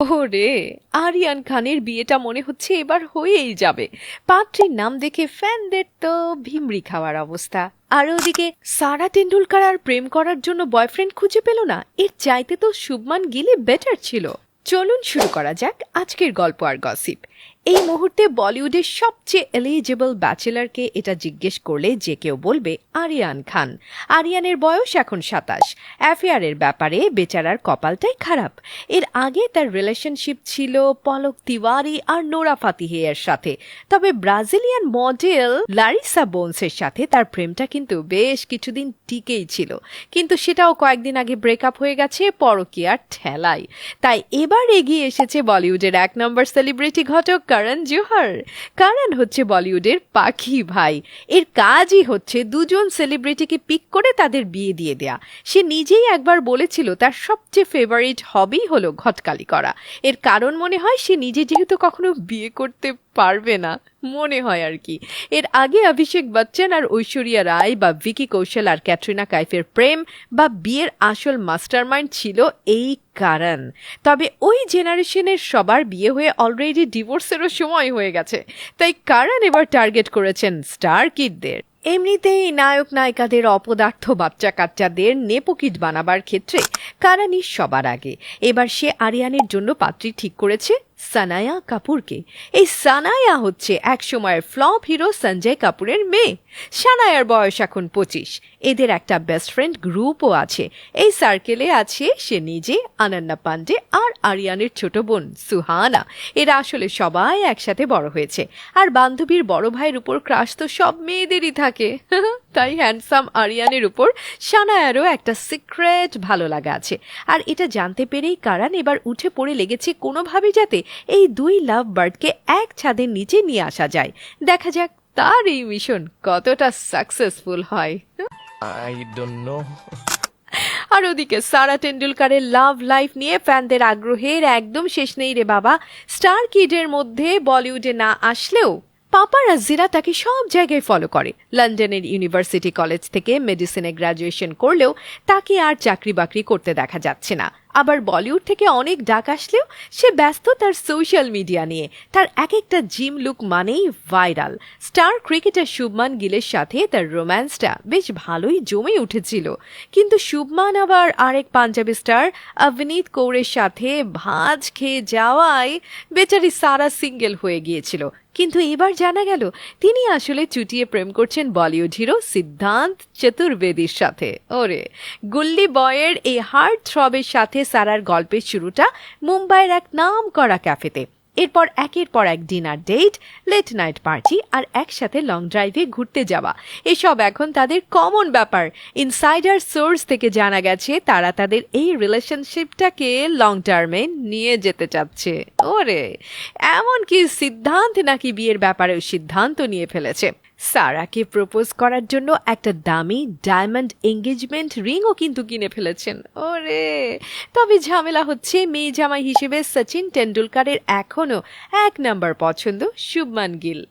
ওরে, আরিয়ান খানের বিয়েটা মনে হচ্ছে এবার হয়েই যাবে। পাত্রীর নাম দেখে ফ্যানদের তো ভিমরি খাওয়ার অবস্থা। আর ওদিকে সারা তেন্ডুলকার আর প্রেম করার জন্য বয়ফ্রেন্ড খুঁজে পেল না, এর চাইতে তো শুভমান গিলে বেটার ছিল। চলুন শুরু করা যাক আজকের গল্প আর গসিপ এই মুহূর্তে বলিউডের সবচেয়ে এলিজিবল ব্যাচেলারকে এটা জিজ্ঞেস করলে যে কেউ বলবে আরিয়ান খান। আরিয়ানের বয়স এখন সাতাশ। অ্যাফেয়ারের ব্যাপারে বেচারার কপালটাই খারাপ। এর আগে তার রিলেশনশিপ ছিল পলক তিওয়ারি আর নোরা ফাতিহের সাথে। তবে ব্রাজিলিয়ান মডেল লারিসা বোনসের সাথে তার প্রেমটা কিন্তু বেশ কিছুদিন টিকেই ছিল। কিন্তু সেটাও কয়েকদিন আগে ব্রেকআপ হয়ে গেছে, পরকীয়ার ঠেলায়। তাই এবার এগিয়ে এসেছে বলিউডের এক নম্বর সেলিব্রিটি ঘটক করণ জোহর। কারণ হচ্ছে বলিউডের পাখি ভাই। এর কাজই হচ্ছে দুজন সেলিব্রিটিকে পিক করে তাদের বিয়ে দিয়ে দেয়া। সে নিজেই একবার বলেছিল তার সবচেয়ে ফেভারিট হবি হলো ঘটকালি করা। এর কারণ মনে হয় সে নিজে যেহেতু কখনো বিয়ে করতে পারবে না, মনে হয় আর কি। এর আগে অভিষেক বচ্চন আর ঐশ্বরিয়া রায় বা ভিকি কৌশল আর ক্যাটরিনা কাইফের প্রেম বা বিয়ের আসল মাস্টারমাইন্ড ছিল এই কারণ। তবে ওই জেনারেশনের সবার বিয়ে হয়ে অলরেডি ডিভোর্সেরও সময় হয়ে গেছে। তাই কারণ এবার টার্গেট করেছেন স্টার কিডদের এমনিতেই নায়ক নায়িকাদের অপদার্থ বাচ্চা কাচ্চাদের নেপোকিট বানাবার ক্ষেত্রে কারানি সবার আগে। এবার সে আরিয়ানের জন্য পাত্রী ঠিক করেছে সানায়া কাপুরকে। এই সানায়া হচ্ছে এক সময়ের ফ্লপ হিরো সঞ্জয় কাপুরের মেয়ে। সানায়ার বয়স এখন পঁচিশ। এদের একটা বেস্ট ফ্রেন্ড গ্রুপও আছে। এই সার্কেলে আছে সে নিজে, আনান্না পান্ডে আর আরিয়ানের ছোট বোন সুহানা। এরা আসলে সবাই একসাথে বড় হয়েছে। আর বান্ধবীর বড় ভাইয়ের উপর ক্রাশ তো সব মেয়েদেরই থাকে। তাই হ্যান্ডসাম আরিয়ানের উপর সানায়ারও একটা সিক্রেট ভালো লাগা আছে। আর এটা জানতে পেরেই কারান এবার উঠে পড়ে লেগেছে কোনোভাবে যাতে এই দুই লাভ বার্ডকে এক ছাদের নিচে নিয়ে আসা যায়। দেখা যাক তার এই মিশন কতটা সাকসেসফুল হয়। Know. আর ওদিকে সারা টেন্ডুলকারের লাভ লাইফ নিয়ে ফ্যানদের আগ্রহের একদম শেষ নেই রে বাবা। স্টার কিডের মধ্যে বলিউডে না আসলেও পাপারাজিরা তাকে সব জায়গায় ফলো করে। লন্ডনের ইউনিভার্সিটি কলেজ থেকে মেডিসিনে গ্র্যাজুয়েশন করলেও তাকে আর চাকরি বাকরি করতে দেখা যাচ্ছে না। আবার বলিউড থেকে অনেক ডাক আসলেও সে ব্যস্ত তার সোশ্যাল মিডিয়া নিয়ে। তার এক একটা জিম লুক মানেই ভাইরাল স্টার ক্রিকেটার শুভমান গিলের সাথে তার রোম্যান্সটা বেশ ভালোই জমে উঠেছিল। কিন্তু শুভমান আবার আরেক পাঞ্জাবি স্টার অভিনীত কৌরের সাথে ভাঁজ খেয়ে যাওয়ায় বেচারি সারা সিঙ্গেল হয়ে গিয়েছিল। কিন্তু এবার জানা গেল, তিনি আসলে চুটিয়ে প্রেম করছেন বলিউড হিরো সিদ্ধান্ত চতুর্বেদীর সাথে। ওরে, গুল্লি বয়ের এই হার্ট থ্রবের সাথে সারার গল্পের শুরুটা মুম্বাইয়ের এক নাম করা ক্যাফেতে। এরপর একের পর এক dinner date late night party আর একসাথে লং ড্রাইভে ঘুরতে যাওয়া। এসব এখন তাদের কমন ব্যাপার। ইনসাইডার সোর্স থেকে জানা গেছে, তারা তাদের এই রিলেশনশিপটাকে লং টার্মে নিয়ে যেতে চাচ্ছে। ওরে! এমনকি সিদ্ধান্ত নাকি বিয়ের ব্যাপারেও সিদ্ধান্ত নিয়ে ফেলেছে। সারাকে প্রপোজ করার জন্য একটা দামি ডায়মন্ড এঙ্গেজমেন্ট রিংও কিন্তু কিনে ফেলেছেন। ওরে! তবে ঝামেলা হচ্ছে, মেয়ে জামাই হিসেবে সচিন টেন্ডুলকারের এখনও এক নাম্বার পছন্দ শুভমান গিল।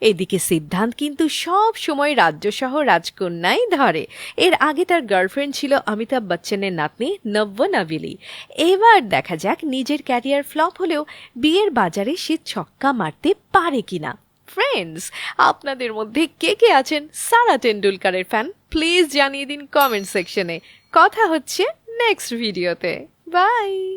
এদিকে সিদ্ধান্ত কিন্তু সব সময় রাজ্যসহ রাজকন্যাই ধরে। এর আগে তার গার্লফ্রেন্ড ছিল অমিতাভ বচ্চনের নাতনি নব্য নাবিলি। এবার দেখা যাক নিজের ক্যারিয়ার ফ্লপ হলেও বিয়ের বাজারে সে ছক্কা মারতে পারে কিনা। ফ্রেন্ডস আপনাদের মধ্যে কে কে আছেন? সারা টেন্ডুলকারের ফ্যান প্লিজ জানিয়ে দিন কমেন্ট সেকশনে কথা হচ্ছে নেক্সট ভিডিওতে বাই